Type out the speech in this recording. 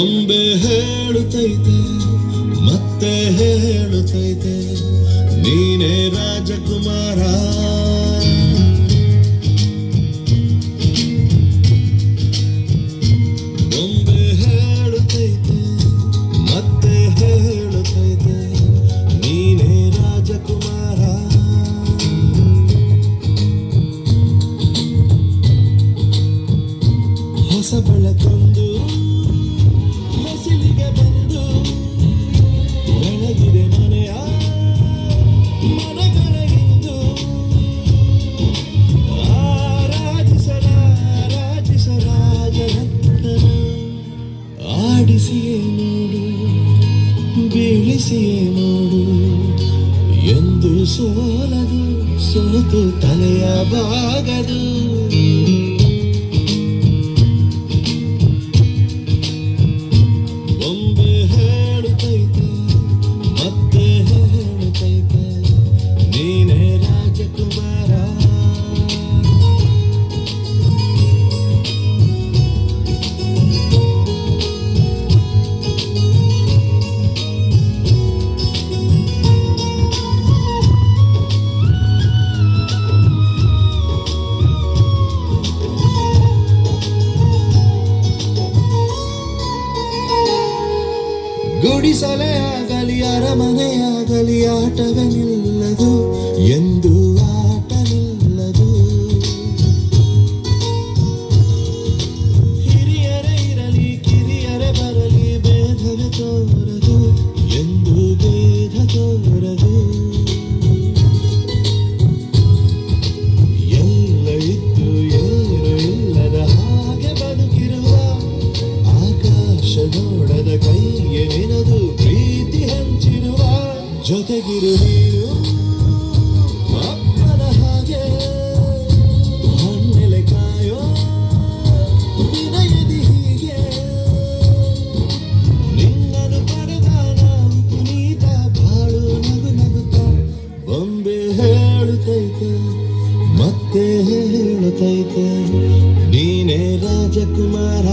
ಬೊಂಬೆ ಹೇಳುತ್ತೈತೆ ಮತ್ತೆ ಹೇಳುತ್ತೈತೆ ನೀನೇ ರಾಜಕುಮಾರ. ಬೀಳಿಸಿಯೇ ನೋಡು ಎಂದು ಸೋಲದು ಸೋತು ತಲೆಯ ಬಾಗದು ಗುಡಿಸಲೇ ಆಗಲಿ ಅರಮನೆಯಾಗಲಿ ಆಟವೇ ಜೊತೆಗಿರು ನೀನು ಅಪ್ಪನ ಹಾಗೆ. ಹಣ್ಣೆಲೆ ಕಾಯೋ ವಿನಯದಿ ಹೀಗೆ. ನಿನ್ನನು ಪಡೆದ ನಾವು ಪುನೀತ, ಬಾಳು ನಗು ನಗುತ್ತ. ಬೊಂಬೆ ಹೇಳುತ್ತೈತೆ, ಮತ್ತೆ ಹೇಳುತ್ತೈತೆ, ನೀನೇ ರಾಜಕುಮಾರ.